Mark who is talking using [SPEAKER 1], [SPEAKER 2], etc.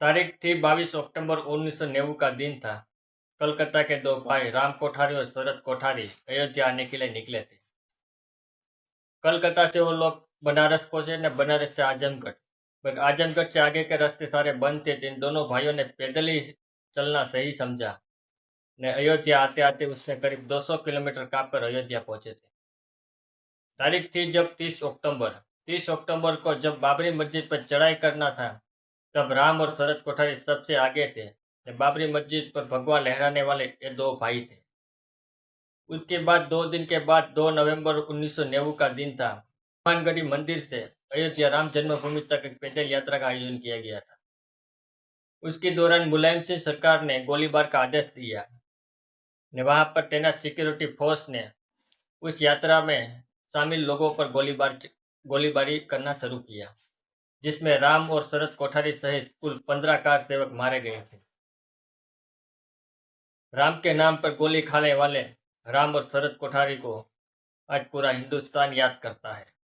[SPEAKER 1] तारीख थी बाईस अक्टूबर उन्नीस सौ का दिन था। कलकत्ता के दो भाई राम कोठारी और शरद कोठारी अयोध्या आने के लिए निकले थे। कलकत्ता से वो लोग बनारस पहुँचे न, बनारस से आजमगढ़। आजमगढ़ से आगे के रास्ते सारे बंद थे तो इन दोनों भाइयों ने पैदल ही चलना सही समझा। ने अयोध्या आते आते उससे करीब 200 किलोमीटर काप कर अयोध्या पहुँचे थे। तारीख थी जब 30 अक्टूबर। 30 अक्टूबर को जब बाबरी मस्जिद पर चढ़ाई करना था तब राम और शरद कोठारी सबसे आगे थे। बाबरी मस्जिद पर भगवा लहराने वाले ये दो भाई थे। उसके बाद दो दिन के बाद 2 नवंबर उन्नीस का दिन था। हनुमानगढ़ी मंदिर से अयोध्या राम जन्मभूमि तक एक पैदल यात्रा का आयोजन किया गया था। उसके दौरान मुलायम सिंह सरकार ने गोलीबार का आदेश दिया ने वहाँ पर तैनात सिक्योरिटी फोर्स ने उस यात्रा में शामिल लोगों पर गोलीबार गोलीबारी करना शुरू किया। जिसमें राम और शरद कोठारी सहित कुल पंद्रह कार सेवक मारे गए थे। राम के नाम पर गोली खाने वाले राम और शरद कोठारी को आज पूरा हिंदुस्तान याद करता है।